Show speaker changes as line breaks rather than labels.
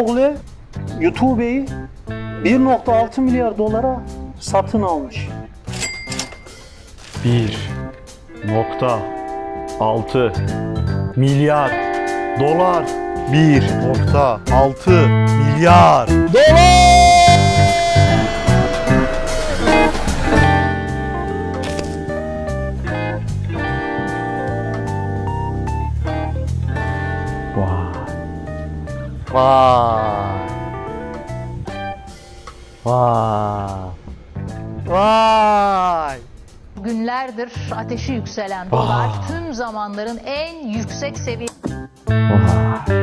oğlu YouTube'yi 1.6 milyar dolara satın almış.
1.6 milyar dolar
1.6 milyar.
Vay.
Vay.
Vay.
Vay.
Günlerdir ateşi yükselen dolar tüm zamanların en yüksek seviyesine
Vay.